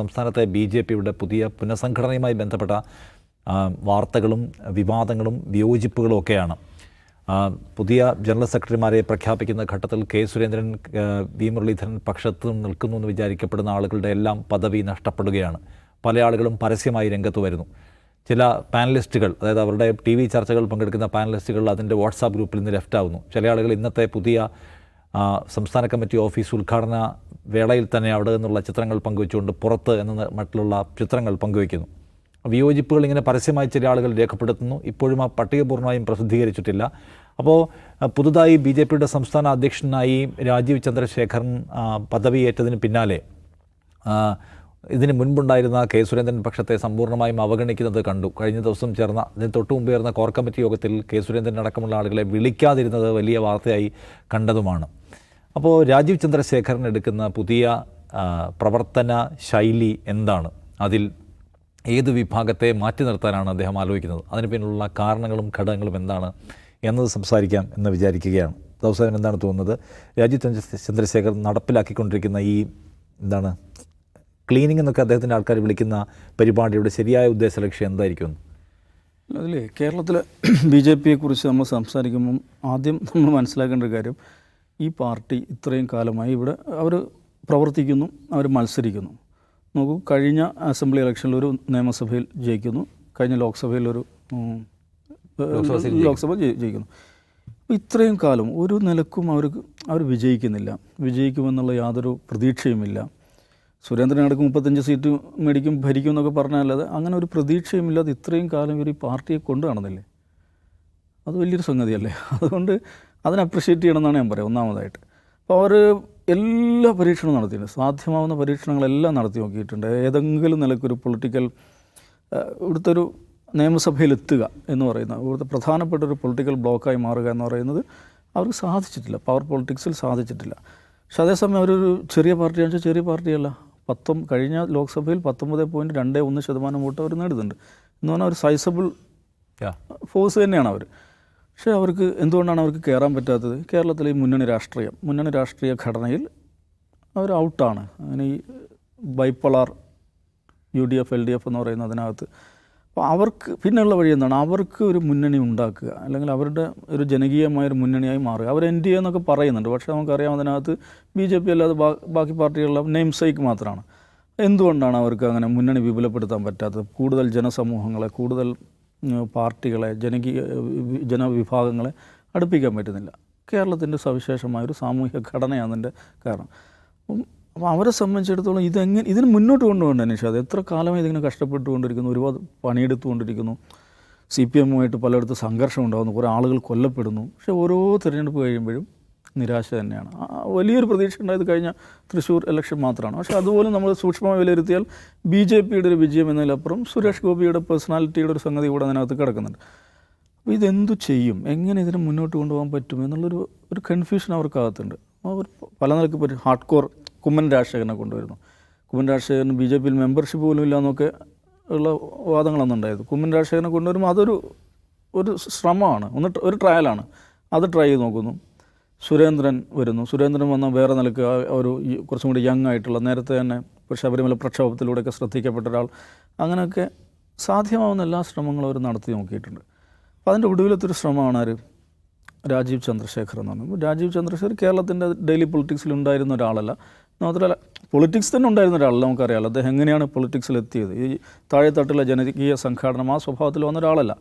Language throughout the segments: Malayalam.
സംസ്ഥാനത്തെ ബി ജെ പിയുടെ പുതിയ പുനഃസംഘടനയുമായി ബന്ധപ്പെട്ട വാർത്തകളും വിവാദങ്ങളും വിയോജിപ്പുകളും ഒക്കെയാണ്. പുതിയ ജനറൽ സെക്രട്ടറിമാരെ പ്രഖ്യാപിക്കുന്ന ഘട്ടത്തിൽ കെ സുരേന്ദ്രൻ വി മുരളീധരൻ പക്ഷത്ത് നിൽക്കുന്നു എന്ന് വിചാരിക്കപ്പെടുന്ന ആളുകളുടെ എല്ലാം പദവി നഷ്ടപ്പെടുകയാണ്. പല ആളുകളും പരസ്യമായി രംഗത്ത് വരുന്നു. ചില പാനലിസ്റ്റുകൾ അതായത് അവരുടെ ടി വി ചർച്ചകൾ പങ്കെടുക്കുന്ന പാനലിസ്റ്റുകൾ അതിന്റെ വാട്സാപ്പ് ഗ്രൂപ്പിൽ നിന്ന് ലെഫ്റ്റ് ആവുന്നു. ചില ആളുകൾ ഇന്നത്തെ പുതിയ സംസ്ഥാന കമ്മിറ്റി ഓഫീസ് ഉദ്ഘാടന വേളയിൽ തന്നെ അവിടെ നിന്നുള്ള ചിത്രങ്ങൾ പങ്കുവെച്ചുകൊണ്ട് പുറത്ത് എന്ന മറ്റുള്ള ചിത്രങ്ങൾ പങ്കുവയ്ക്കുന്നു വിയോജിപ്പുകൾ ഇങ്ങനെ പരസ്യമായി ചില ആളുകൾ രേഖപ്പെടുത്തുന്നു. ഇപ്പോഴും ആ പട്ടിക പൂർണമായും പ്രസിദ്ധീകരിച്ചിട്ടില്ല അപ്പോൾ പുതുതായി ബി ജെ പിയുടെ സംസ്ഥാന അധ്യക്ഷനായി രാജീവ് ചന്ദ്രശേഖരൻ പദവി ഏറ്റതിന് പിന്നാലെ ഇതിന് മുൻപുണ്ടായിരുന്ന കെ സുരേന്ദ്രൻ പക്ഷത്തെ സമ്പൂർണമായും അവഗണിക്കുന്നത് കണ്ടു. കഴിഞ്ഞ ദിവസം ചേർന്ന ഇതിന് തൊട്ടു മുമ്പ് ചേർന്ന കോർ കമ്മിറ്റി യോഗത്തിൽ കെ സുരേന്ദ്രൻ അടക്കമുള്ള ആളുകളെ വിളിക്കാതിരുന്നത് വലിയ വാർത്തയായി കണ്ടതുമാണ്. അപ്പോൾ രാജീവ് ചന്ദ്രശേഖരൻ എടുക്കുന്ന പുതിയ പ്രവർത്തന ശൈലി എന്താണ്? അതിൽ ഏത് വിഭാഗത്തെ മാറ്റി നിർത്താനാണ് അദ്ദേഹം ആലോചിക്കുന്നത്? അതിന് പിന്നിലുള്ള കാരണങ്ങളും ഘടകങ്ങളും എന്താണ് എന്നത് സംസാരിക്കാം എന്ന് വിചാരിക്കുകയാണ്. അവസാനം എന്താണ് തോന്നുന്നത്? രാജീവ് ചന്ദ്ര ചന്ദ്രശേഖർ നടപ്പിലാക്കിക്കൊണ്ടിരിക്കുന്ന ഈ എന്താണ് ക്ലീനിങ് എന്നൊക്കെ അദ്ദേഹത്തിന്റെ ആൾക്കാർ വിളിക്കുന്ന പരിപാടിയുടെ ശരിയായ ഉദ്ദേശ ലക്ഷ്യം എന്തായിരിക്കും? അതിൽ കേരളത്തിലെ ബി ജെ പിയെക്കുറിച്ച് നമ്മൾ സംസാരിക്കുമ്പം ആദ്യം നമ്മൾ മനസ്സിലാക്കേണ്ട ഒരു കാര്യം ഈ പാർട്ടി ഇത്രയും കാലമായി ഇവിടെ അവർ പ്രവർത്തിക്കുന്നു അവർ മത്സരിക്കുന്നു. നോക്കൂ കഴിഞ്ഞ അസംബ്ലി ഇലക്ഷനിൽ ഒരു നിയമസഭയിൽ ജയിക്കുന്നു കഴിഞ്ഞ ലോക്സഭയിൽ ഒരു ലോക്സഭ ജയിക്കുന്നു. അപ്പോൾ ഇത്രയും കാലം ഒരു നിലക്കും അവർക്ക് അവർ വിജയിക്കുന്നില്ല. വിജയിക്കുമെന്നുള്ള യാതൊരു പ്രതീക്ഷയുമില്ല. സുരേന്ദ്രൻ അടക്കം മുപ്പത്തഞ്ച് സീറ്റ് മേടിക്കും ഭരിക്കും എന്നൊക്കെ പറഞ്ഞല്ലാതെ അങ്ങനെ ഒരു പ്രതീക്ഷയുമില്ലാതെ ഇത്രയും കാലം ഇവർ ഈ പാർട്ടിയെ കൊണ്ടു നടന്നില്ലേ അത് വലിയൊരു സംഗതിയല്ലേ? അതുകൊണ്ട് അതിനെ അപ്രിഷ്യേറ്റ് ചെയ്യണമെന്നാണ് ഞാൻ പറയുക ഒന്നാമതായിട്ട്. അപ്പോൾ അവർ എല്ലാ പരീക്ഷണവും നടത്തിയിട്ടുണ്ട്. സാധ്യമാവുന്ന പരീക്ഷണങ്ങളെല്ലാം നടത്തി നോക്കിയിട്ടുണ്ട്. ഏതെങ്കിലും നിലയ്ക്കൊരു പൊളിറ്റിക്കൽ ഇവിടുത്തെ ഒരു നിയമസഭയിലെത്തുക എന്ന് പറയുന്നത് ഇവിടുത്തെ പ്രധാനപ്പെട്ട ഒരു പൊളിറ്റിക്കൽ ബ്ലോക്കായി മാറുക എന്ന് പറയുന്നത് അവർക്ക് സാധിച്ചിട്ടില്ല. പവർ പൊളിറ്റിക്സിൽ സാധിച്ചിട്ടില്ല. പക്ഷെ അതേസമയം അവരൊരു ചെറിയ പാർട്ടിയാണെന്ന് വെച്ചാൽ ചെറിയ പാർട്ടിയല്ല. പത്തും കഴിഞ്ഞ ലോക്സഭയിൽ പത്തൊമ്പത് പോയിന്റ് രണ്ട് ഒന്ന് ശതമാനം വോട്ട് അവർ നേടുന്നുണ്ട്. എന്ന് പറഞ്ഞാൽ ഒരു സൈസബിൾ ഫോഴ്സ് തന്നെയാണ് അവർ. പക്ഷേ അവർക്ക് എന്തുകൊണ്ടാണ് അവർക്ക് കയറാൻ പറ്റാത്തത്? കേരളത്തിലെ ഈ മുന്നണി രാഷ്ട്രീയം മുന്നണി രാഷ്ട്രീയ ഘടനയിൽ അവർ ഔട്ടാണ്. അങ്ങനെ ഈ bipolar U D F L D F എന്ന് പറയുന്ന അതിനകത്ത്. അപ്പോൾ അവർക്ക് പിന്നെയുള്ള വഴി എന്താണ്? അവർക്ക് ഒരു മുന്നണി ഉണ്ടാക്കുക അല്ലെങ്കിൽ അവരുടെ ഒരു ജനകീയമായ ഒരു മുന്നണിയായി മാറുക. അവർ എൻ ഡി എ എന്നൊക്കെ പറയുന്നുണ്ട്. പക്ഷേ നമുക്കറിയാം അതിനകത്ത് ബി ജെ പി അല്ലാതെ ബാക്കി പാർട്ടികളുടെ നെയിം സൈക്ക് മാത്രമാണ്. എന്തുകൊണ്ടാണ് അവർക്ക് അങ്ങനെ മുന്നണി വിപുലപ്പെടുത്താൻ പറ്റാത്തത്? കൂടുതൽ ജനസമൂഹങ്ങളെ കൂടുതൽ പാർട്ടികളെ ജനകീയ ജനവിഭാഗങ്ങളെ അടുപ്പിക്കാൻ പറ്റുന്നില്ല. കേരളത്തിന്റെ സവിശേഷമായൊരു സാമൂഹിക ഘടനയാണ് അതിന്റെ കാരണം. അപ്പം അപ്പോൾ അവരെ സംബന്ധിച്ചിടത്തോളം ഇതെങ്ങനെ ഇതിന് മുന്നോട്ട് കൊണ്ടുപോകണ്ട നിഷാദ് എത്ര കാലമായി ഇതിങ്ങനെ കഷ്ടപ്പെട്ടുകൊണ്ടിരിക്കുന്നു ഒരുപാട് പണിയെടുത്തുകൊണ്ടിരിക്കുന്നു. സി പി എമ്മുമായിട്ട് പലയിടത്തും സംഘർഷം ഉണ്ടാകുന്നു കുറേ ആളുകൾ കൊല്ലപ്പെടുന്നു. പക്ഷേ ഓരോ തിരഞ്ഞെടുപ്പ് കഴിയുമ്പോഴും നിരാശ തന്നെയാണ്. വലിയൊരു പ്രതീക്ഷ ഉണ്ടായത് കഴിഞ്ഞ തൃശ്ശൂർ ഇലക്ഷൻ മാത്രമാണ്. പക്ഷേ അതുപോലും നമ്മൾ സൂക്ഷ്മമായി വിലയിരുത്തിയാൽ ബി ജെ പിയുടെ ഒരു വിജയം എന്നതിലപ്പുറം സുരേഷ് ഗോപിയുടെ പേഴ്സണാലിറ്റിയുടെ ഒരു സംഗതി കൂടെ അതിനകത്ത് കിടക്കുന്നുണ്ട്. അപ്പോൾ ഇതെന്തു ചെയ്യും? എങ്ങനെ ഇതിനെ മുന്നോട്ട് കൊണ്ടുപോകാൻ പറ്റും എന്നുള്ളൊരു ഒരു കൺഫ്യൂഷൻ അവർക്കകത്തുണ്ട്. അവർ പല നിലയ്ക്ക് ഇപ്പോൾ ഹാർഡ് കോർ കുമ്മൻ രാജശേഖരനെ കൊണ്ടുവരുന്നു. കുമ്മൻ രാജശേഖരൻ ബി ജെ പിയിൽ മെമ്പർഷിപ്പ് പോലും ഇല്ല എന്നൊക്കെ ഉള്ള വാദങ്ങളാണ് ഉണ്ടായത്. കുമ്മൻ രാജശേഖരനെ കൊണ്ടുവരുമ്പോൾ അതൊരു ഒരു ശ്രമമാണ്. ഒന്ന് ഒരു ട്രയലാണ് അത് ട്രൈ ചെയ്ത് നോക്കുന്നു. സുരേന്ദ്രൻ വരുന്നു. സുരേന്ദ്രൻ വന്ന വേറെ നിലയ്ക്ക് ഒരു കുറച്ചും കൂടി യങ് ആയിട്ടുള്ള നേരത്തെ തന്നെ ഒരു ശബരിമല പ്രക്ഷോഭത്തിലൂടെയൊക്കെ ശ്രദ്ധിക്കപ്പെട്ട ഒരാൾ. അങ്ങനെയൊക്കെ സാധ്യമാവുന്ന എല്ലാ ശ്രമങ്ങളും അവർ നടത്തി നോക്കിയിട്ടുണ്ട്. അപ്പോൾ അതിന്റെ ഒടുവിലത്തൊരു ശ്രമമാണ് ആര്? രാജീവ് ചന്ദ്രശേഖർ എന്ന് പറഞ്ഞു രാജീവ് ചന്ദ്രശേഖർ കേരളത്തിന്റെ ഡെയിലി പൊളിറ്റിക്സിൽ ഉണ്ടായിരുന്ന ഒരാളല്ല. മാത്രമല്ല പൊളിറ്റിക്സ് തന്നെ ഉണ്ടായിരുന്ന ഒരാളല്ല നമുക്കറിയാമല്ലോ അദ്ദേഹം എങ്ങനെയാണ് പൊളിറ്റിക്സിൽ എത്തിയത് ഈ താഴെത്തട്ടിലെ ജനകീയ സംഘാടനം ആ സ്വഭാവത്തിൽ വന്ന ഒരാളല്ല.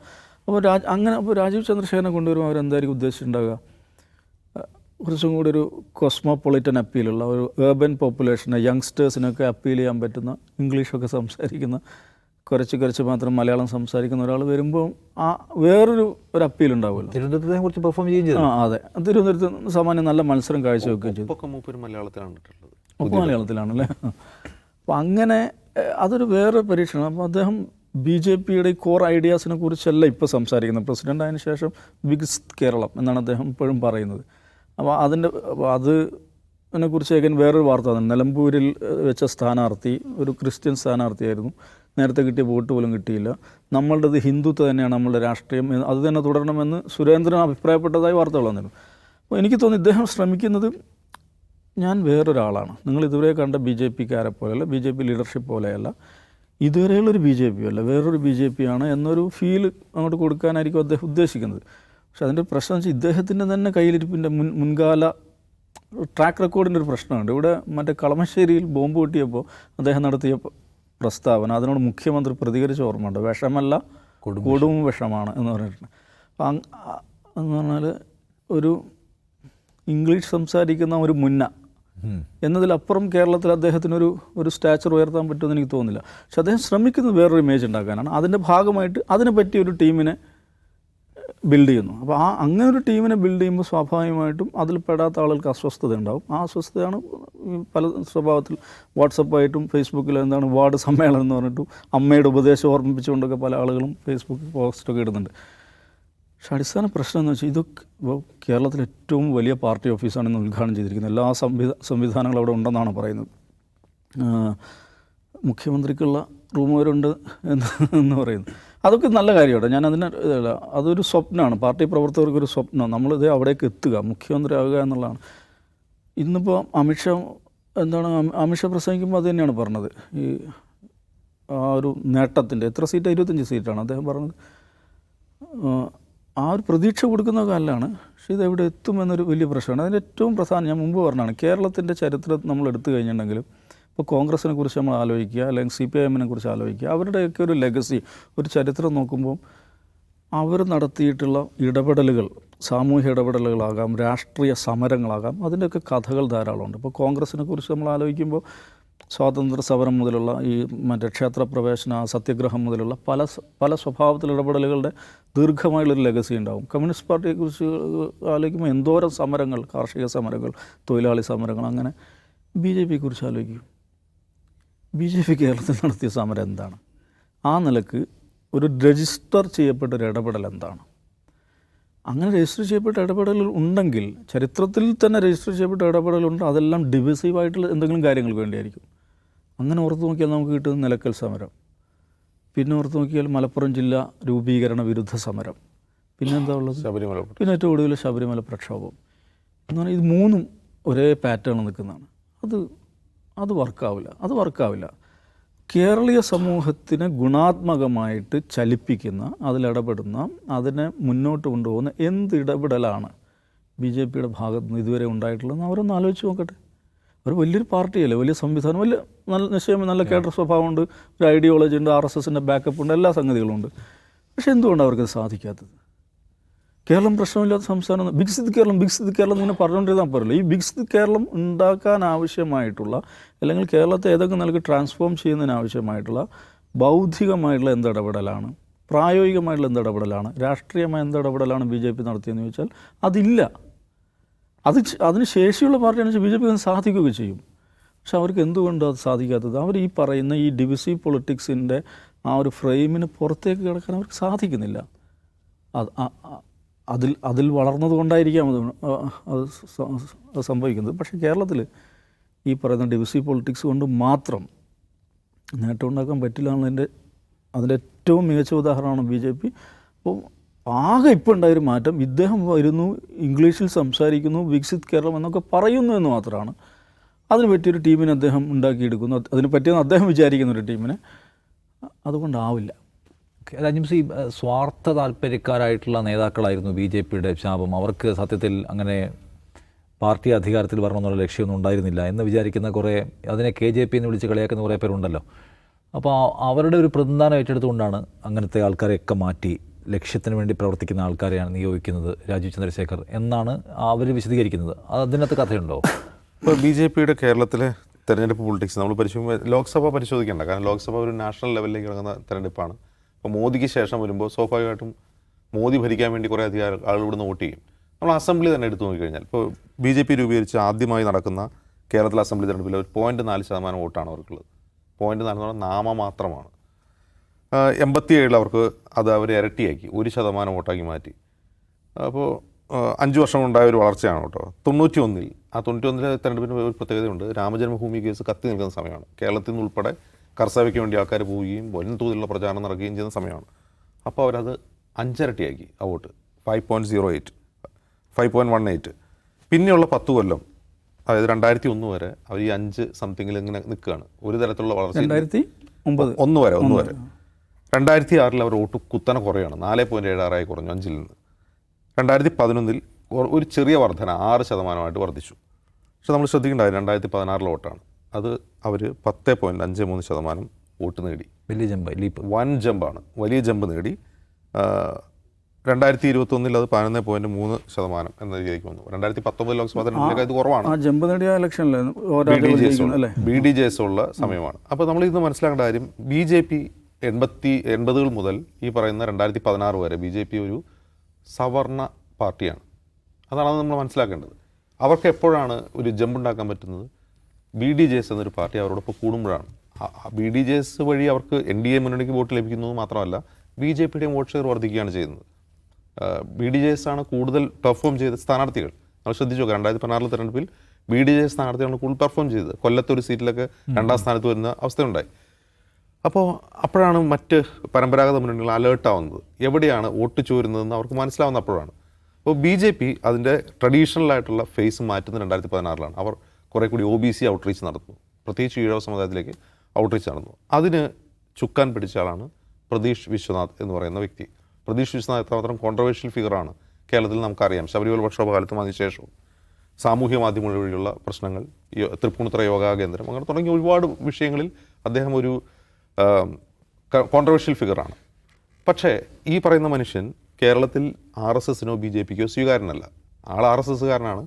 അപ്പോൾ രാജ് അങ്ങനെ അപ്പോൾ രാജീവ് ചന്ദ്രശേഖരനെ കൊണ്ടുവരുമ്പോൾ അവരെന്തായിരിക്കും ഉദ്ദേശിച്ചിട്ടുണ്ടാവുക? കുറച്ചും കൂടി ഒരു കോസ്മോപൊളിറ്റൻ അപ്പീലുള്ള ഒരു ഏർബൻ പോപ്പുലേഷനെ യങ്സ്റ്റേഴ്സിനൊക്കെ അപ്പീൽ ചെയ്യാൻ പറ്റുന്ന ഇംഗ്ലീഷൊക്കെ സംസാരിക്കുന്ന കുറച്ച് കുറച്ച് മാത്രം മലയാളം സംസാരിക്കുന്ന ഒരാൾ വരുമ്പോൾ ആ വേറൊരു ഒരു അപ്പീൽ ഉണ്ടാവുമല്ലോ. തിരുവനന്തപുരത്തെ കുറിച്ച് പെർഫോം ചെയ്യുകയും ചെയ്തു. ആ അതെ. തിരുവനന്തപുരത്ത് സാമാന്യം നല്ല മത്സരം കാഴ്ചവെക്കുകയും ചെയ്തു. മൂപ്പര് മലയാളത്തിലാണ് മലയാളത്തിലാണല്ലേ? അപ്പോൾ അങ്ങനെ അതൊരു വേറെ പരീക്ഷണം. അപ്പോൾ അദ്ദേഹം ബി ജെ പിയുടെ കോർ ഐഡിയാസിനെ കുറിച്ചല്ല ഇപ്പോൾ സംസാരിക്കുന്നത്. പ്രസിഡന്റ് ആയതിനു ശേഷം വികസിത് കേരളം എന്നാണ് അദ്ദേഹം ഇപ്പോഴും പറയുന്നത്. അപ്പോൾ അതിന്റെ അത് അതിനെക്കുറിച്ച് ഏകൻ വേറൊരു വാർത്ത തന്നെ നിലമ്പൂരിൽ വെച്ച സ്ഥാനാർത്ഥി ഒരു ക്രിസ്ത്യൻ സ്ഥാനാർത്ഥിയായിരുന്നു. നേരത്തെ കിട്ടിയ വോട്ട് പോലും കിട്ടിയില്ല. നമ്മളുടേത് ഹിന്ദുത്വം തന്നെയാണ് നമ്മളുടെ രാഷ്ട്രീയം. അത് തന്നെ തുടരണമെന്ന് സുരേന്ദ്രൻ അഭിപ്രായപ്പെട്ടതായി വാർത്തകൾ വന്നിരുന്നു. അപ്പോൾ എനിക്ക് തോന്നി ഇദ്ദേഹം ശ്രമിക്കുന്നത് ഞാൻ വേറൊരാളാണ്. നിങ്ങൾ ഇതുവരെ കണ്ട ബി ജെ പിക്കാരെ പോലെയല്ല ബി ജെ പി ലീഡർഷിപ്പ് പോലെയല്ല. ഇതുവരെയുള്ളൊരു ബി ജെ പി അല്ല വേറൊരു ബി ജെ പി ആണ് എന്നൊരു ഫീൽ അങ്ങോട്ട് കൊടുക്കാനായിരിക്കും അദ്ദേഹം ഉദ്ദേശിക്കുന്നത്. പക്ഷെ അതിന്റെ പ്രശ്നം വെച്ചാൽ ഇദ്ദേഹത്തിന്റെ തന്നെ കയ്യിലിരിപ്പിന്റെ മുൻ മുൻകാല ട്രാക്ക് റെക്കോർഡിന്റെ ഒരു പ്രശ്നമുണ്ട്. ഇവിടെ മറ്റേ കളമശ്ശേരിയിൽ ബോംബ് പൊട്ടിയപ്പോൾ അദ്ദേഹം നടത്തിയ പ്രസ്താവന അതിനോട് മുഖ്യമന്ത്രി പ്രതികരിച്ച ഓർമ്മയുണ്ട്. വിഷമല്ല കൊടും വിഷമാണ് എന്ന് പറഞ്ഞിട്ടുണ്ട്. അപ്പം എന്ന് പറഞ്ഞാൽ ഒരു ഇംഗ്ലീഷ് സംസാരിക്കുന്ന ഒരു മുന്ന എന്നതിലപ്പുറം കേരളത്തിൽ അദ്ദേഹത്തിനൊരു ഒരു സ്റ്റാച്ചർ ഉയർത്താൻ പറ്റുമെന്ന് എനിക്ക് തോന്നുന്നില്ല. പക്ഷെ അദ്ദേഹം ശ്രമിക്കുന്നത് വേറൊരു ഇമേജ് ഉണ്ടാക്കാനാണ്. അതിന്റെ ഭാഗമായിട്ട് അതിനെ പറ്റിയ ഒരു ടീമിനെ ബിൽഡ് ചെയ്യുന്നു. അപ്പോൾ ആ അങ്ങനെ ഒരു ടീമിനെ ബിൽഡ് ചെയ്യുമ്പോൾ സ്വാഭാവികമായിട്ടും അതിൽ പെടാത്ത ആളുകൾക്ക് അസ്വസ്ഥത ഉണ്ടാവും. ആ അസ്വസ്ഥതയാണ് പല സ്വഭാവത്തിൽ വാട്സപ്പായിട്ടും ഫേസ്ബുക്കിൽ എന്താണ് വാർഡ് സമ്മേളനം എന്ന് പറഞ്ഞിട്ടും അമ്മയുടെ ഉപദേശം ഓർമ്മിപ്പിച്ചുകൊണ്ടൊക്കെ പല ആളുകളും ഫേസ്ബുക്കിൽ പോസ്റ്റൊക്കെ ഇടുന്നുണ്ട്. പക്ഷെ അടിസ്ഥാന പ്രശ്നം എന്ന് വെച്ചാൽ ഇതൊക്കെ കേരളത്തിലെ ഏറ്റവും വലിയ പാർട്ടി ഓഫീസാണ് ഇന്ന് ഉദ്ഘാടനം ചെയ്തിരിക്കുന്നത്. എല്ലാ സംവിധാ സംവിധാനങ്ങളും അവിടെ ഉണ്ടെന്നാണ് പറയുന്നത്. മുഖ്യമന്ത്രിക്കുള്ള റൂം വരെയുണ്ട് എന്ന് എന്ന് പറയുന്നു. അതൊക്കെ നല്ല കാര്യമാണ്. ഞാൻ അതിന് അതൊരു സ്വപ്നമാണ് പാർട്ടി പ്രവർത്തകർക്കൊരു സ്വപ്നം. നമ്മളിത് അവിടേക്ക് എത്തുക മുഖ്യമന്ത്രി ആവുക എന്നുള്ളതാണ് ഇന്നിപ്പോൾ അമിത്ഷാ എന്താണ് അമി- അമിത്ഷാ പ്രസംഗിക്കുമ്പോൾ അത് തന്നെയാണ് പറഞ്ഞത്. ഈ ആ ഒരു നേട്ടത്തിന്റെ എത്ര സീറ്റ്? ഇരുപത്തഞ്ച് സീറ്റാണ് അദ്ദേഹം പറഞ്ഞത്. ആ ഒരു പ്രതീക്ഷ കൊടുക്കുന്ന കാലമാണ്. പക്ഷേ ഇത് എവിടെ എത്തുമെന്നൊരു വലിയ പ്രശ്നമാണ്. അതിന്റെ ഏറ്റവും പ്രധാനം ഞാൻ മുമ്പ് പറഞ്ഞതാണ് കേരളത്തിന്റെ ചരിത്രം നമ്മൾ എടുത്തു കഴിഞ്ഞിട്ടുണ്ടെങ്കിലും ഇപ്പോൾ കോൺഗ്രസിനെ കുറിച്ച് നമ്മൾ ആലോചിക്കുക അല്ലെങ്കിൽ സി പി ഐ എമ്മിനെ കുറിച്ച് ആലോചിക്കുക അവരുടെയൊക്കെ ഒരു ലെഗസി ഒരു ചരിത്രം നോക്കുമ്പോൾ അവർ നടത്തിയിട്ടുള്ള ഇടപെടലുകൾ സാമൂഹ്യ ഇടപെടലുകളാകാം രാഷ്ട്രീയ സമരങ്ങളാകാം അതിന്റെയൊക്കെ കഥകൾ ധാരാളമുണ്ട്. ഇപ്പോൾ കോൺഗ്രസിനെ കുറിച്ച് നമ്മൾ ആലോചിക്കുമ്പോൾ സ്വാതന്ത്ര്യ സമരം മുതലുള്ള ഈ മറ്റേ ക്ഷേത്രപ്രവേശന സത്യഗ്രഹം മുതലുള്ള പല പല സ്വഭാവത്തിൽ ഇടപെടലുകളുടെ ദീർഘമായുള്ളൊരു ലെഗസി ഉണ്ടാവും. കമ്മ്യൂണിസ്റ്റ് പാർട്ടിയെക്കുറിച്ച് ആലോചിക്കുമ്പോൾ എന്തോരം സമരങ്ങൾ കാർഷിക സമരങ്ങൾ തൊഴിലാളി സമരങ്ങൾ അങ്ങനെ ബി ജെ പിയെക്കുറിച്ച് ആലോചിക്കും. ബി ജെ പി കേരളത്തിൽ നടത്തിയ സമരം എന്താണ്? ആ നിലയ്ക്ക് ഒരു രജിസ്റ്റർ ചെയ്യപ്പെട്ട ഒരു ഇടപെടൽ എന്താണ്? അങ്ങനെ രജിസ്റ്റർ ചെയ്യപ്പെട്ട ഇടപെടൽ ഉണ്ടെങ്കിൽ ചരിത്രത്തിൽ തന്നെ രജിസ്റ്റർ ചെയ്യപ്പെട്ട ഇടപെടലുണ്ട് അതെല്ലാം ഡിവിസീവായിട്ടുള്ള എന്തെങ്കിലും കാര്യങ്ങൾക്ക് വേണ്ടിയായിരിക്കും. അങ്ങനെ ഓർത്ത് നോക്കിയാൽ നമുക്ക് കിട്ടുന്ന നിലക്കൽ സമരം. പിന്നെ ഓർത്ത് നോക്കിയാൽ മലപ്പുറം ജില്ല രൂപീകരണ വിരുദ്ധ സമരം. പിന്നെ എന്താ ഉള്ളത്? ശബരിമല പിന്നെ ഏറ്റവും ഒടുവിൽ ശബരിമല പ്രക്ഷോഭം. എന്ന് പറഞ്ഞാൽ ഇത് മൂന്നും ഒരേ പാറ്റേൺ നിൽക്കുന്നതാണ്. അത് അത് വർക്കാവില്ല അത് വർക്കാവില്ല. കേരളീയ സമൂഹത്തിന് ഗുണാത്മകമായിട്ട് ചലിപ്പിക്കുന്ന അതിലിടപെടുന്ന അതിനെ മുന്നോട്ട് കൊണ്ടുപോകുന്ന എന്ത് ഇടപെടലാണ് ബി ജെ പിയുടെ ഭാഗത്ത് നിന്ന് ഇതുവരെ ഉണ്ടായിട്ടുള്ളതെന്ന് അവരൊന്ന് ആലോചിച്ച് നോക്കട്ടെ. ഒരു വലിയൊരു പാർട്ടിയല്ലേ വലിയ സംവിധാനം വലിയ നല്ല നിശ്ചയം നല്ല കേഡർ സ്വഭാവമുണ്ട് ഒരു ഐഡിയോളജി ഉണ്ട് ആർ എസ് എസിന്റെ ബാക്കപ്പ് ഉണ്ട് എല്ലാ സംഗതികളും ഉണ്ട് പക്ഷേ എന്തുകൊണ്ടാണ് അവർക്കത് സാധിക്കാത്തത്? കേരളം പ്രശ്നമില്ലാത്ത സംസ്ഥാനം വികസിത് കേരളം വികസിത് കേരളം ഇങ്ങനെ പറഞ്ഞുകൊണ്ടിരുന്നാൽ പോരല്ലോ ഈ വികസിത് കേരളം ഉണ്ടാക്കാൻ ആവശ്യമായിട്ടുള്ള അല്ലെങ്കിൽ കേരളത്തെ ഏതൊക്കെ നിലയ്ക്ക് ട്രാൻസ്ഫോം ചെയ്യുന്നതിന് ആവശ്യമായിട്ടുള്ള ബൗദ്ധികമായിട്ടുള്ള എന്ത് ഇടപെടലാണ് പ്രായോഗികമായിട്ടുള്ള എന്ത് ഇടപെടലാണ് രാഷ്ട്രീയമായ എന്ത് ഇടപെടലാണ് ബി ജെ പി നടത്തിയെന്ന് ചോദിച്ചാൽ അതില്ല. അത് അതിന് ശേഷിയുള്ള പാർട്ടിയാണെന്ന് വെച്ചാൽ ബി ജെ പി അത് ചെയ്യും. പക്ഷെ അവർക്ക് എന്തുകൊണ്ട് അത് സാധിക്കാത്തത്? അവർ ഈ പറയുന്ന ഈ ഡിവിസീവ് പൊളിറ്റിക്സിന്റെ ആ ഒരു ഫ്രെയിമിന് പുറത്തേക്ക് കിടക്കാൻ അവർക്ക് സാധിക്കുന്നില്ല. അത് അതിൽ അതിൽ വളർന്നത് കൊണ്ടായിരിക്കാം അത് അത് സംഭവിക്കുന്നത്. പക്ഷേ കേരളത്തിൽ ഈ പറയുന്ന ഡിവിസി പൊളിറ്റിക്സ് കൊണ്ട് മാത്രം നേട്ടം ഉണ്ടാക്കാൻ പറ്റില്ല എന്നുള്ളതിന്റെ അതിന്റെ ഏറ്റവും മികച്ച ഉദാഹരണമാണ് ബി ജെ പി. അപ്പോൾ ആകെ ഇപ്പോൾ ഉണ്ടായൊരു മാറ്റം ഇദ്ദേഹം വരുന്നു ഇംഗ്ലീഷിൽ സംസാരിക്കുന്നു വികസിത് കേരളം എന്നൊക്കെ പറയുന്നു എന്ന് മാത്രമാണ്. അതിന് പറ്റിയൊരു ടീമിനെ അദ്ദേഹം ഉണ്ടാക്കിയെടുക്കുന്നു. അത് അതിന് പറ്റിയെന്ന് അദ്ദേഹം വിചാരിക്കുന്ന ഒരു ടീമിനെ. അതുകൊണ്ടാവില്ല. ഓക്കെ രാജ്യം ഈ സ്വാർത്ഥ താല്പര്യക്കാരായിട്ടുള്ള നേതാക്കളായിരുന്നു ബി ജെ പിയുടെ ശാപം അവർക്ക് സത്യത്തിൽ അങ്ങനെ പാർട്ടി അധികാരത്തിൽ വരണമെന്നുള്ള ലക്ഷ്യമൊന്നും ഉണ്ടായിരുന്നില്ല എന്ന് വിചാരിക്കുന്ന കുറേ അതിനെ കെ ജെ പി എന്ന് വിളിച്ച് കളിയാക്കുന്ന കുറേ പേരുണ്ടല്ലോ. അപ്പോൾ അവരുടെ ഒരു പ്രതിനിധാനം ഏറ്റെടുത്തുകൊണ്ടാണ് അങ്ങനത്തെ ആൾക്കാരെയൊക്കെ മാറ്റി ലക്ഷ്യത്തിന് വേണ്ടി പ്രവർത്തിക്കുന്ന ആൾക്കാരെയാണ് നിയോഗിക്കുന്നത് രാജീവ് ചന്ദ്രശേഖർ എന്നാണ് അവർ വിശദീകരിക്കുന്നത്. അതിനകത്ത് കഥയുണ്ടോ? ഇപ്പോൾ ബി ജെ പിയുടെ കേരളത്തിലെ തെരഞ്ഞെടുപ്പ് പൊളിറ്റിക്സ് നമ്മൾ പരിശോധിക്കുമ്പോൾ ലോക്സഭ പരിശോധിക്കേണ്ട കാരണം ലോക്സഭ ഒരു നാഷണൽ ലെവലിലേക്ക് ഇറങ്ങുന്ന തെരഞ്ഞെടുപ്പാണ്. അപ്പോൾ മോദിക്ക് ശേഷം വരുമ്പോൾ സ്വാഭാവികമായിട്ടും മോദി ഭരിക്കാൻ വേണ്ടി കുറേ അധികം ആളുകൾ ഇവിടുന്ന് വോട്ട് ചെയ്യും. നമ്മൾ അസംബ്ലി തന്നെ എടുത്തു നോക്കിക്കഴിഞ്ഞാൽ ഇപ്പോൾ ബി ജെ പി രൂപീകരിച്ച് ആദ്യമായി നടക്കുന്ന കേരളത്തിലെ അസംബ്ലി തെരഞ്ഞെടുപ്പിൽ ഒരു പോയിന്റ് നാല് ശതമാനം വോട്ടാണ് അവർക്കുള്ളത്. പോയിന്റ് നാല് എന്ന് നാമ മാത്രമാണ്. എൺപത്തി ഏഴിൽ അവർക്ക് അത് അവർ ഇരട്ടിയാക്കി. ഒരു ശതമാനം വോട്ടാക്കി മാറ്റി. അപ്പോൾ അഞ്ച് വർഷം ഉണ്ടായ ഒരു വളർച്ചയാണ് കേട്ടോ. തൊണ്ണൂറ്റി ഒന്നിൽ ആ തൊണ്ണൂറ്റി ഒന്നിലെ തെരഞ്ഞെടുപ്പിന് ഒരു പ്രത്യേകതയുണ്ട്. രാമജന്മഭൂമി കേസ് കത്തി നിൽക്കുന്ന സമയമാണ്. കേരളത്തിൽ നിന്ന് ഉൾപ്പെടെ കർസഭയ്ക്ക് വേണ്ടി ആൾക്കാർ പോവുകയും വൻതോതിലുള്ള പ്രചാരണം നടക്കുകയും ചെയ്യുന്ന സമയമാണ്. അപ്പോൾ അവരത് അഞ്ചരട്ടിയാക്കി ആ vote. Five point zero eight five point one eight പിന്നെയുള്ള പത്ത് കൊല്ലം അതായത് രണ്ടായിരത്തി ഒന്ന് വരെ അവർ ഈ അഞ്ച് സംതിങ്ങിൽ ഇങ്ങനെ നിൽക്കുകയാണ്. ഒരു തരത്തിലുള്ള വളർച്ച രണ്ടായിരത്തി ഒമ്പത് ഒന്ന് വരെ ഒന്ന് വരെ. രണ്ടായിരത്തി ആറിൽ അവർ വോട്ട് കുത്തനെ കുറയാണ്. നാല് പോയിന്റ് ഏഴ് ആറായി കുറഞ്ഞു അഞ്ചിൽ നിന്ന്. രണ്ടായിരത്തി പതിനൊന്നിൽ ഒരു ചെറിയ വർധന ആറ് ശതമാനമായിട്ട് വർദ്ധിച്ചു. പക്ഷെ നമ്മൾ ശ്രദ്ധിക്കേണ്ടത് രണ്ടായിരത്തി പതിനാറിലെ വോട്ടാണ്. അത് അവർ പത്ത് പോയിന്റ് അഞ്ച് മൂന്ന് ശതമാനം വോട്ട് നേടി. വലിയ ജമ്പ് ലീപ്പ് വൻ ജമ്പാണ്. വലിയ ജമ്പ് നേടി. രണ്ടായിരത്തി രണ്ടായിരത്തി ഇരുപത്തൊന്നിൽ അത് പതിനൊന്ന് പോയിന്റ് മൂന്ന് ശതമാനം എന്ന രീതിയിലേക്ക് വന്നു. രണ്ടായിരത്തി പത്തൊമ്പത് ലോക്സഭാ തെരഞ്ഞെടുപ്പിലേക്ക് ഇത് കുറവാണ്. ജമ്പ് നേടിയ ബി ഡി ജെ എസ് ഉള്ള സമയമാണ്. അപ്പോൾ നമ്മൾ ഇന്ന് മനസ്സിലാക്കേണ്ട കാര്യം ബി ജെ പി എൺപത്തി എൺപതുകൾ മുതൽ ഈ പറയുന്ന രണ്ടായിരത്തി പതിനാറ് വരെ ബി ജെ പി ഒരു സവർണ പാർട്ടിയാണ്. അതാണ് നമ്മൾ മനസ്സിലാക്കേണ്ടത്. അവർക്ക് എപ്പോഴാണ് ഒരു ജമ്പ് ഉണ്ടാക്കാൻ പറ്റുന്നത്? ബി ഡി ജെ എസ് എന്നൊരു പാർട്ടി അവരോടൊപ്പം കൂടുമ്പോഴാണ്. ബി ഡി ജെ എസ് വഴി അവർക്ക് എൻ ഡി എ മുന്നണിക്ക് വോട്ട് ലഭിക്കുന്നത് മാത്രമല്ല ബി ജെ പിയുടെയും വോട്ട് ഷെയർ വർദ്ധിക്കുകയാണ് ചെയ്യുന്നത്. ബി ഡി ജെ എസ് ആണ് കൂടുതൽ പെർഫോം ചെയ്ത സ്ഥാനാർത്ഥികൾ. നമ്മൾ ശ്രദ്ധിച്ചു നോക്കാം രണ്ടായിരത്തി പതിനാറിലെ തെരഞ്ഞെടുപ്പിൽ ബി ഡി ജെ എസ് സ്ഥാനാർത്ഥികളാണ് കൂടുതൽ പെർഫോം ചെയ്തത്. കൊല്ലത്തെ ഒരു സീറ്റിലൊക്കെ രണ്ടാം സ്ഥാനത്ത് വരുന്ന അവസ്ഥയുണ്ടായി. അപ്പോൾ അപ്പോഴാണ് മറ്റ് പരമ്പരാഗത മുന്നണികൾ അലേർട്ടാവുന്നത് എവിടെയാണ് വോട്ട് ചോരുന്നതെന്ന് അവർക്ക് മനസ്സിലാവുന്ന അപ്പോഴാണ്. അപ്പോൾ ബി ജെ പി അതിന്റെ ട്രഡീഷണൽ ആയിട്ടുള്ള ഫേസ് മാറ്റുന്നത് രണ്ടായിരത്തി പതിനാറിലാണ് അവർ കുറേ കൂടി ഒ ബി സി ഔട്ട്റീച്ച് നടത്തുന്നു. പ്രത്യേകിച്ച് ഈഴവ സമുദായത്തിലേക്ക് ഔട്ട്റീച്ച് നടന്നു അതിന് ചുക്കാൻ പിടിച്ച ആളാണ് പ്രതീഷ് വിശ്വനാഥ് എന്ന് പറയുന്ന വ്യക്തി. പ്രതീഷ് വിശ്വനാഥ് എത്രമാത്രം കോൺട്രവേഴ്ഷ്യൽ ഫിഗറാണ് കേരളത്തിൽ നമുക്കറിയാം. ശബരിമല പ്രക്ഷോഭകാലത്തും അതിനുശേഷവും സാമൂഹ്യ മാധ്യമങ്ങൾ വഴിയുള്ള പ്രശ്നങ്ങൾ ഈ തൃപ്പൂണിത്തുറ യോഗാ കേന്ദ്രം അങ്ങനെ തുടങ്ങിയ ഒരുപാട് വിഷയങ്ങളിൽ അദ്ദേഹം ഒരു കോൺട്രവേഴ്ഷ്യൽ ഫിഗറാണ് പക്ഷേ ഈ പറയുന്ന മനുഷ്യൻ കേരളത്തിൽ ആർ എസ് എസിനോ ബി ജെ പിക്കോ സ്വീകാരനല്ല ആൾ ആർ എസ് എസ്സുകാരനാണ്.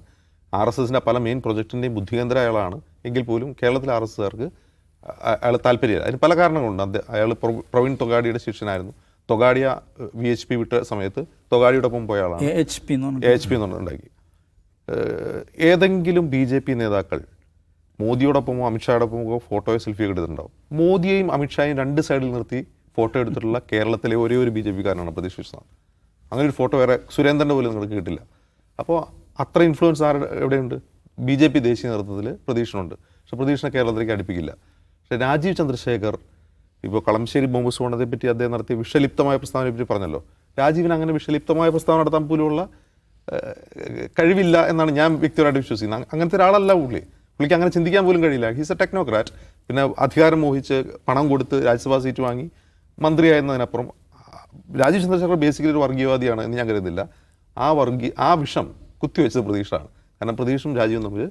ആർ എസ് എസിന്റെ പല മെയിൻ പ്രൊജക്റ്റിന്റെയും ബുദ്ധികേന്ദ്ര അയാളാണ് എങ്കിൽ പോലും കേരളത്തിലെ ആർ എസ് എസ്സുകാർക്ക് അയാൾ താല്പര്യമില്ല. അതിന് പല കാരണങ്ങളുണ്ട്. അദ്ദേഹം അയാൾ പ്രവീൺ തൊഗാഡിയുടെ ശിഷ്യനായിരുന്നു. തൊഗാഡിയ വി എച്ച് പി വിട്ട സമയത്ത് തൊഗാഡിയുടെ ഒപ്പം പോയ ആളാണ്. എച്ച് പി എന്ന് എച്ച് പി എന്നുണ്ടാക്കി ഏഹ് ഏതെങ്കിലും ബി ജെ പി നേതാക്കൾ മോദിയോടൊപ്പമോ അമിത്ഷായോടൊപ്പമോ ഫോട്ടോയോ സെൽഫിയോ എടുത്തിട്ടുണ്ടാവും. മോദിയെയും അമിത്ഷായും രണ്ട് സൈഡിൽ നിർത്തി ഫോട്ടോ എടുത്തിട്ടുള്ള കേരളത്തിലെ ഒരേ ഒരു ബി ജെ പിക്കാരനാണ് കാരനാണ് വിശ്വനാഥ് അങ്ങനെ ഒരു ഫോട്ടോ വേറെ സുരേന്ദ്രന്റെ പോലും നിങ്ങൾക്ക് കിട്ടില്ല. അപ്പോൾ അത്ര ഇൻഫ്ലുവൻസ് ആരുടെ എവിടെയുണ്ട്? ബി ജെ പി ദേശീയ നേതൃത്വത്തിൽ പ്രതീക്ഷണുണ്ട് പക്ഷെ പ്രതീക്ഷണ കേരളത്തിലേക്ക് അടുപ്പിക്കില്ല. പക്ഷേ രാജീവ് ചന്ദ്രശേഖർ ഇപ്പോൾ കളമശ്ശേരി ബോംബ് സ്ഫോടനത്തെ പറ്റി അദ്ദേഹം നടത്തിയ വിഷലിപ്തമായ പ്രസ്താവനയെ പറ്റി പറഞ്ഞല്ലോ. രാജീവിന് അങ്ങനെ വിഷലിപ്തമായ പ്രസ്താവന നടത്താൻ പോലുമുള്ള കഴിവില്ല എന്നാണ് ഞാൻ വ്യക്തിപരമായിട്ട് വിശ്വസിക്കുന്നത്. അങ്ങനത്തെ ഒരാളല്ല പുള്ളി. പുള്ളിക്ക് അങ്ങനെ ചിന്തിക്കാൻ പോലും കഴിയില്ല. ഹീസ് എ ടെക്നോക്രാറ്റ് പിന്നെ അധികാരം മോഹിച്ച് പണം കൊടുത്ത് രാജ്യസഭാ സീറ്റ് വാങ്ങി മന്ത്രിയായിരുന്നതിനപ്പുറം രാജീവ് ചന്ദ്രശേഖർ ബേസിക്കലി ഒരു വർഗീയവാദിയാണ് എന്ന് ഞാൻ കരുതുന്നില്ല. ആ വർഗീയ ആ വിഷം കുത്തിവെച്ചത് പ്രതീക്ഷയാണ്. കാരണം പ്രതീക്ഷയും രാജീവും തമ്മിൽ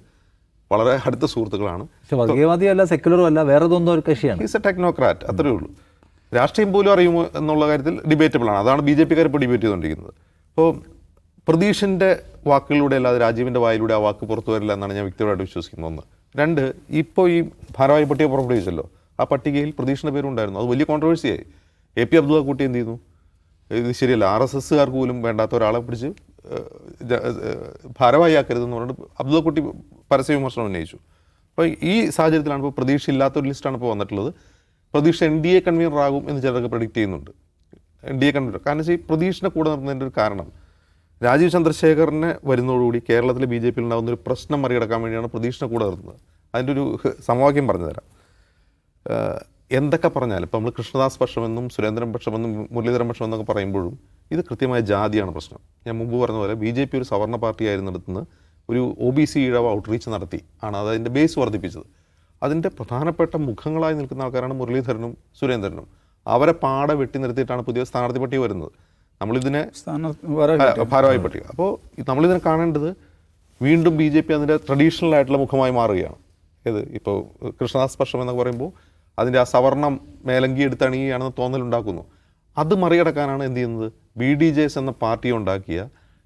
വളരെ അടുത്ത സുഹൃത്തുക്കളാണ്. വർഗീയവാദിയല്ല സെക്യുലറും അല്ല വേറെ തോന്നുന്ന ഒരു കക്ഷിയാണ്. ഈസ് എ ടെക്നോക്രാറ്റ് അത്രയേ ഉള്ളൂ. രാഷ്ട്രീയം പോലും അറിയുമോ എന്നുള്ള കാര്യത്തിൽ ഡിബേറ്റബിൾ ആണ്. അതാണ് ബി ജെ പിക്കാർ ഇപ്പോൾ ഡിബേറ്റ് ചെയ്തുകൊണ്ടിരിക്കുന്നത്. അപ്പോൾ പ്രതീഷിന്റെ വാക്കുകളിലൂടെ അല്ലാതെ രാജീവിന്റെ വായിലൂടെ ആ വാക്ക് പുറത്തു വരില്ല എന്നാണ് ഞാൻ വ്യക്തിപരമായിട്ട് വിശ്വസിക്കുന്നത്. ഒന്ന്. രണ്ട് ഇപ്പോൾ ഈ ഭാരവാഹി പട്ടിക പുറപ്പെടുവിച്ചല്ലോ. ആ പട്ടികയിൽ പ്രതീക്ഷിന്റെ പേരുണ്ടായിരുന്നു. അത് വലിയ കോൺട്രവേഴ്സിയായി എ പി അബ്ദുള്ള കുട്ടി എന്ത് ചെയ്യുന്നു ഇത് ശരിയല്ല ആർ എസ് എസ്സുകാർക്ക് പോലും വേണ്ടാത്ത ഒരാളെ പിടിച്ച് ഭാരവാഹിയാക്കരുതെന്ന് പറഞ്ഞിട്ട് അബ്ദുൾക്കുട്ടി പരസ്യ വിമർശനം ഉന്നയിച്ചു. അപ്പോൾ ഈ സാഹചര്യത്തിലാണ് ഇപ്പോൾ പ്രതീക്ഷ ഇല്ലാത്തൊരു ലിസ്റ്റാണ് ഇപ്പോൾ വന്നിട്ടുള്ളത്. പ്രതീക്ഷ എൻ ഡി എ കൺവീനർ ആകും എന്ന് ചിലർക്ക് പ്രഡിക്റ്റ് ചെയ്യുന്നുണ്ട്. N D A convener. കാരണം വെച്ചാൽ ഈ പ്രതീക്ഷനെ കൂടെ നിർത്തുന്നതിന്റെ ഒരു കാരണം രാജീവ് ചന്ദ്രശേഖറിനെ വരുന്നതോടുകൂടി കേരളത്തിലെ ബി ജെ പിയിൽ ഉണ്ടാകുന്ന ഒരു പ്രശ്നം മറികടക്കാൻ വേണ്ടിയാണ് പ്രതീക്ഷനെ കൂടെ നിർത്തുന്നത്. അതിന്റെ ഒരു സമവാക്യം പറഞ്ഞുതരാം തരാം. എന്തൊക്കെ പറഞ്ഞാലും ഇപ്പോൾ നമ്മൾ കൃഷ്ണദാസ് പക്ഷമെന്നും സുരേന്ദ്രൻ പക്ഷമെന്നും മുരളീധരൻ പക്ഷമെന്നൊക്കെ പറയുമ്പോഴും ഇത് കൃത്യമായ ജാതിയാണ് പ്രശ്നം. ഞാൻ മുമ്പ് പറഞ്ഞ പോലെ ബി ജെ പി ഒരു സവർണ പാർട്ടി ആയിരുന്നിടത്തുനിന്ന് ഒരു O B C Ezhava outreach നടത്തി. ആണ് അത് അതിന്റെ ബേസ് വർദ്ധിപ്പിച്ചത്. അതിന്റെ പ്രധാനപ്പെട്ട മുഖങ്ങളായി നിൽക്കുന്ന ആൾക്കാരാണ് മുരളീധരനും സുരേന്ദ്രനും. അവരെ പാടെ വെട്ടി നിർത്തിയിട്ടാണ് പുതിയ സ്ഥാനാർത്ഥി പട്ടിക വരുന്നത്. നമ്മളിതിനെ ഭാരവാഹി പട്ടിക. അപ്പോൾ നമ്മളിതിനെ കാണേണ്ടത് വീണ്ടും ബി ജെ പി അതിന്റെ ട്രഡീഷണൽ ആയിട്ടുള്ള മുഖമായി മാറുകയാണ്. ഏത്? ഇപ്പോൾ കൃഷ്ണദാസ് പക്ഷം എന്നൊക്കെ പറയുമ്പോൾ അതിന്റെ ആ സവർണം മേലങ്കി എടുത്തണിയാണെന്ന് തോന്നലുണ്ടാക്കുന്നു. അത് മറികടക്കാനാണ് എന്ത് ചെയ്യുന്നത്? ബി ഡി ജെ എസ് എന്ന പാർട്ടി ഉണ്ടാക്കിയ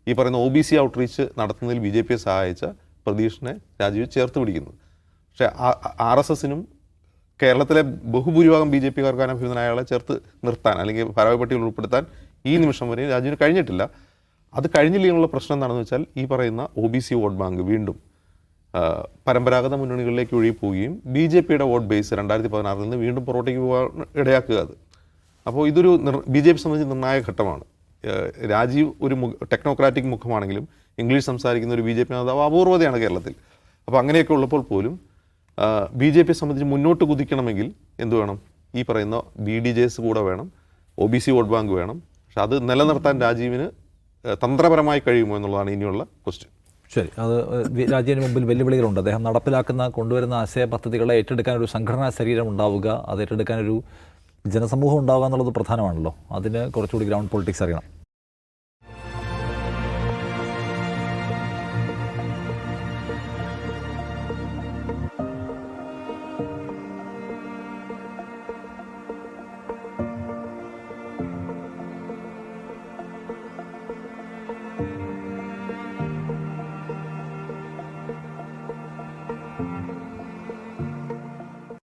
ഈ പറയുന്ന ഒ ബി സി ഔട്ട്റീച്ച് നടത്തുന്നതിൽ ബി ജെ പിയെ സഹായിച്ച പ്രതീഷിനെ രാജീവ് ചേർത്ത് പിടിക്കുന്നത് പക്ഷേ ആർ എസ് എസിനും കേരളത്തിലെ ബഹുഭൂരിഭാഗം ബി ജെ പിക്കാർക്ക് അനഭിനന്ദനായ അയാളെ ചേർത്ത് നിർത്താൻ അല്ലെങ്കിൽ ഭാരവാഹി പട്ടികയിൽ ഉൾപ്പെടുത്താൻ ഈ നിമിഷം വരെ രാജുവിന് കഴിഞ്ഞിട്ടില്ല. അത് കഴിഞ്ഞില്ലെന്നുള്ള പ്രശ്നം എന്താണെന്ന് വെച്ചാൽ ഈ പറയുന്ന O B C vote bank വീണ്ടും പരമ്പരാഗത മുന്നണികളിലേക്ക് ഒഴുകി പോവുകയും ബി ജെ പിയുടെ വോട്ട് ബേസ് രണ്ടായിരത്തി പതിനാറിൽ നിന്ന് വീണ്ടും പുറത്തേക്ക് പോകാൻ ഇടയാക്കുക അത്. അപ്പോൾ ഇതൊരു ബി ജെ പി സംബന്ധിച്ച് നിർണായക ഘട്ടമാണ്. രാജീവ് ഒരു ടെക്നോക്രാറ്റിക് മുഖമാണെങ്കിലും ഇംഗ്ലീഷ് സംസാരിക്കുന്ന ഒരു ബി ജെ പി നേതാവ് അപൂർവതയാണ് കേരളത്തിൽ. അപ്പോൾ അങ്ങനെയൊക്കെ ഉള്ളപ്പോൾ പോലും ബി ജെ പിയെ സംബന്ധിച്ച് മുന്നോട്ട് കുതിക്കണമെങ്കിൽ എന്ത് വേണം? ഈ പറയുന്ന ബി ഡി ജെ എസ് കൂടെ വേണം O B C vote bank വേണം. പക്ഷെ അത് നിലനിർത്താൻ രാജീവിന് തന്ത്രപരമായി കഴിയുമോ എന്നുള്ളതാണ് ഇനിയുള്ള ക്വസ്റ്റ്യൻ ശരി. അത് രാജ്യത്തിന് മുമ്പിൽ വെല്ലുവിളികളുണ്ട്. അദ്ദേഹം നടപ്പിലാക്കുന്ന കൊണ്ടുവരുന്ന ആശയ പദ്ധതികളെ ഏറ്റെടുക്കാൻ ഒരു സംഘടനാ ശരീരം ഉണ്ടാവുക അത് ഏറ്റെടുക്കാൻ ഒരു ജനസമൂഹം ഉണ്ടാവുക എന്നുള്ളത് പ്രധാനമാണല്ലോ. അതിന് കുറച്ചുകൂടി ഗ്രൗണ്ട് പൊളിറ്റിക്സ് അറിയണം.